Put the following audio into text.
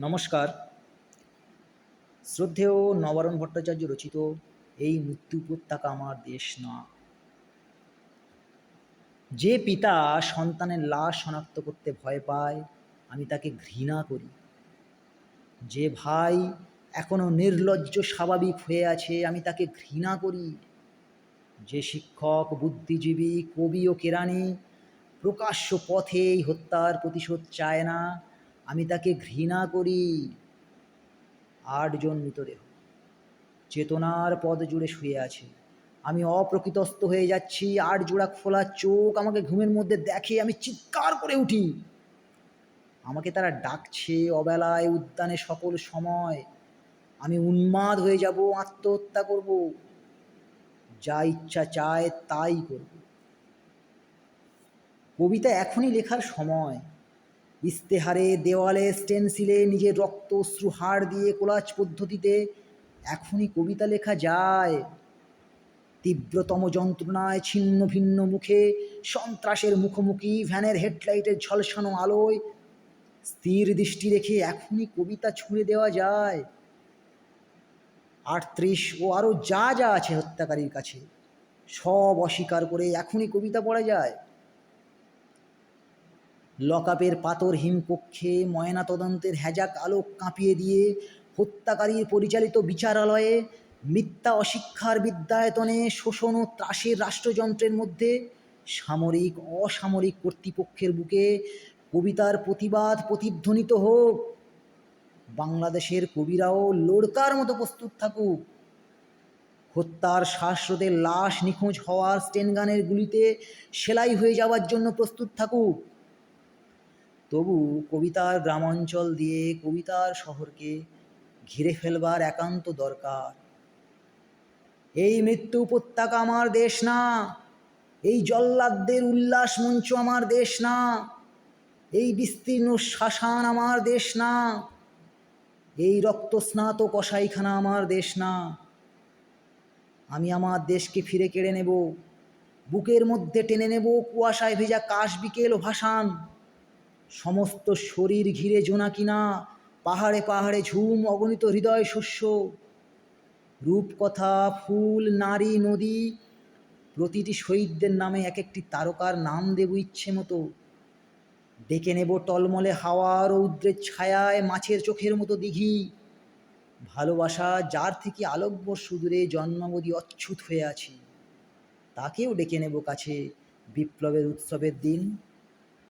নমস্কার। শ্রদ্ধেয় নবারণ ভট্টাচার্য রচিত, এই মৃত্যু উপত্যকা আমার দেশ না। যে পিতা সন্তানের লাশ শনাক্ত করতে ভয় পায়, আমি তাকে ঘৃণা করি। যে ভাই এখনও নির্লজ্জ, স্বাভাবিক হয়ে আছে, আমি তাকে ঘৃণা করি। যে শিক্ষক, বুদ্ধিজীবী, কবি ও কেরানি প্রকাশ্য পথে এই হত্যার প্রতিশোধ চায় না আমি তাকে ঘৃণা করি। আটজন মৃতদেহ। চেতনার পদ জুড়ে শুয়ে আছে। আমি অপ্রকৃতস্থ হয়ে যাচ্ছি। আট জোড়া খোলা চোখ আমাকে ঘুমের মধ্যে দেখে আমি চিৎকার করে উঠি। আমাকে তারা ডাকছে অবেলায় উদ্যানে সকল সময়। আমি উন্মাদ হয়ে যাব, আত্মহত্যা করব। যা ইচ্ছা চায় তাই করব। কবিতা এখনই লেখার সময়। ইস্তেহারে দেওয়ালে স্টেনসিলে নিজের রক্ত হাড় দিয়ে কোলাজ পদ্ধতিতে এখনই কবিতা লেখা যায়। তীব্রতম যন্ত্রণায় ছিন্ন ভিন্ন মুখে সন্ত্রাসের মুখোমুখি, ভ্যানের হেডলাইটের ঝলসানো আলোয় স্থির দৃষ্টি রেখে এখনই কবিতা ছুঁড়ে দেওয়া যায়। আটত্রিশ ও আরও যা যা আছে হত্যাকারীর কাছে, সব অস্বীকার করে এখনই কবিতা পড়া যায়। লকআপের পাথর হিমকক্ষে ময়নাতদন্তের হ্যাজাক আলোক কাঁপিয়ে দিয়ে হত্যাকারীর পরিচালিত বিচারালয়ে মিথ্যা অশিক্ষার বিদ্যায়তনে শোষণ ও ত্রাসের রাষ্ট্রযন্ত্রের মধ্যে সামরিক অসামরিক কর্তৃপক্ষের বুকে কবিতার প্রতিবাদ প্রতিধ্বনিত হোক। বাংলাদেশের কবিরাও লোড়কার মতো প্রস্তুত থাকুক। হত্যার শ্বাসরোধে লাশ নিখোঁজ হওয়ার স্টেনগানের গুলিতে সেলাই হয়ে যাওয়ার জন্য প্রস্তুত থাকুক। তবু কবিতার গ্রামাঞ্চল দিয়ে কবিতার শহরকে ঘিরে ফেলবার একান্ত দরকার। এই মৃত্যু উপত্যকা আমার দেশ না, এই জল্লাদদের উল্লাস মঞ্চ আমার দেশ না, এই বিস্তীর্ণ শ্মশান আমার দেশ না, এই রক্তস্নাত কসাইখানা আমার দেশ না। আমি আমার দেশকে ফিরে কেড়ে নেব, বুকের মধ্যে টেনে নেব কুয়াশায় ভেজা কাশ বিকেল ভাসান। সমস্ত শরীর ঘিরে জোনাকিনা পাহাড়ে পাহাড়ে ঝুম অগণিত হৃদয় শস্য। রূপকথা, ফুল, নারী, নদী, প্রতিটি শহীদদের নামে এক একটি তারকার নাম দেব ইচ্ছে মতো। ডেকে নেব টলমলে হাওয়া রৌদ্রের ছায়ায় মাছের চোখের মতো দিঘি। ভালোবাসা যার থেকে আলোকবর্ষ দূরে জন্মাবধি অচ্ছুত হয়ে আছি। তাকেও ডেকে নেব কাছে বিপ্লবের উৎসবের দিন।